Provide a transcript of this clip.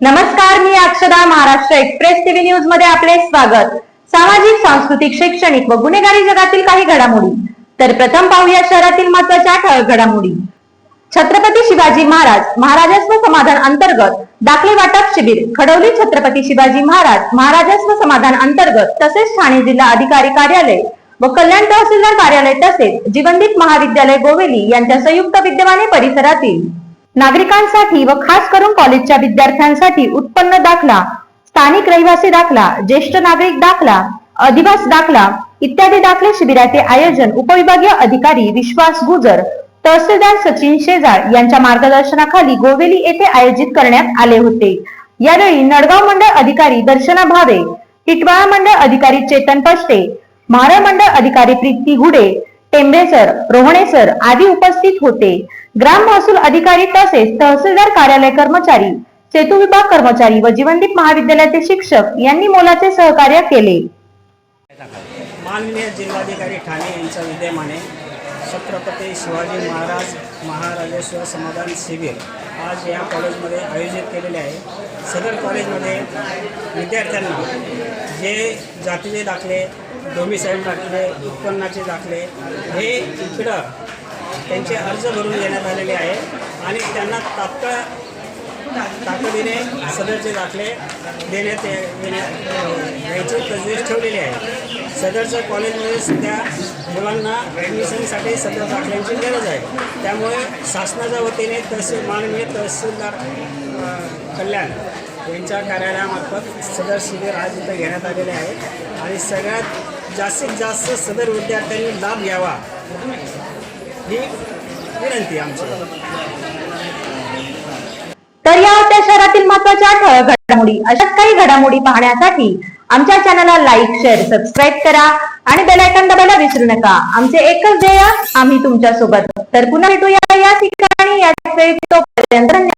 नमस्कार मी अक्षदा Maharashtra express TV न्यूजमध्ये आपले स्वागत. सामाजिक सांस्कृतिक शैक्षणिक व गुन्हेगारी जगातील काही घडामोडी. तर प्रथम पाहूया शहरातील महत्त्वाच्या ठळक घडामोडी. छत्रपती शिवाजी महाराज महाराजस्व समाधान अंतर्गत दाखले वाटप शिबिर खडवली छत्रपती शिवाजी महाराज महाराजस्व समाधान अंतर्गत तसेच ठाणे जिल्हा अधिकारी कार्यालय व कल्याण तहसीलदार कार्यालय तसेच जीवनदीप महाविद्यालय गोवेली यांच्या संयुक्त विद्यमाने परिसरातील नागरिकांसाठी व खास करून कॉलेजच्या विद्यार्थ्यांसाठी उत्पन्न दाखला स्थानिक रहिवासी दाखला ज्येष्ठ नागरिक दाखला अधिवास दाखला इत्यादी दाखले शिबिराचे आयोजन उपविभागीय अधिकारी विश्वास गुजर तहसीलदार सचिन शेजाळ यांच्या मार्गदर्शनाखाली गोवेली येथे आयोजित करण्यात आले होते. यावेळी नडगाव मंडळ अधिकारी दर्शना भावे टिटवाळा मंडळ अधिकारी चेतन पष्टे महाराळ मंडळ अधिकारी प्रीती गुडे टेंबेसर रोहणेसर आदी उपस्थित होते. ग्राम महसूल अधिकारी तसेच तहसीलदार कार्यालय कर्मचारी सेतू विभाग कर्मचारी व जीवनदीप महाविद्यालयाचे शिक्षक यांनी मोलाचे सहकार्य केले. माननीय जिल्हाधिकारी ठाणे यांच्या विद्यमाने छत्रपती शिवाजी महाराज महाराजेश्वर समाधान शिबिर आज या कॉलेजमध्ये आयोजित केलेले आहे. सदर कॉलेजमध्ये विद्यार्थ्यांना जे जातीचे दाखले डोमिसाईल दाखले उत्पन्नाचे दाखले हे इकडं त्यांचे अर्ज भरून देण्यात आलेले आहे आणि त्यांना तात्काळ तातडीने सदरचे दाखले देण्यात ये- तजवीज ठेवलेली आहे. सदरच्या कॉलेजमध्ये सध्या मुलांना ॲडमिशनसाठी सदर दाखल्यांची गरज आहे. त्यामुळे शासनाच्या वतीने तहसील माननीय तहसीलदार कल्याण यांच्या कार्यालयामार्फत सदर शिबिर आज इथं घेण्यात आलेले आहे. आणि सगळ्यात जास्तीत जास्त सदर विद्यार्थ्यांनी लाभ घ्यावा ही विनंती आमची. शहरातील महत्त्वाच्या ठळक घडामोडी अशाच काही घडामोडी पाहण्यासाठी आमच्या चॅनलला लाईक शेअर सबस्क्राईब करा आणि बेलायकन दाबायला विसरू नका. आमचे एकच ध्येय आम्ही तुमच्यासोबत तर पुन्हा भेटूया या ठिकाणी. याच वेळी तोपर्यंत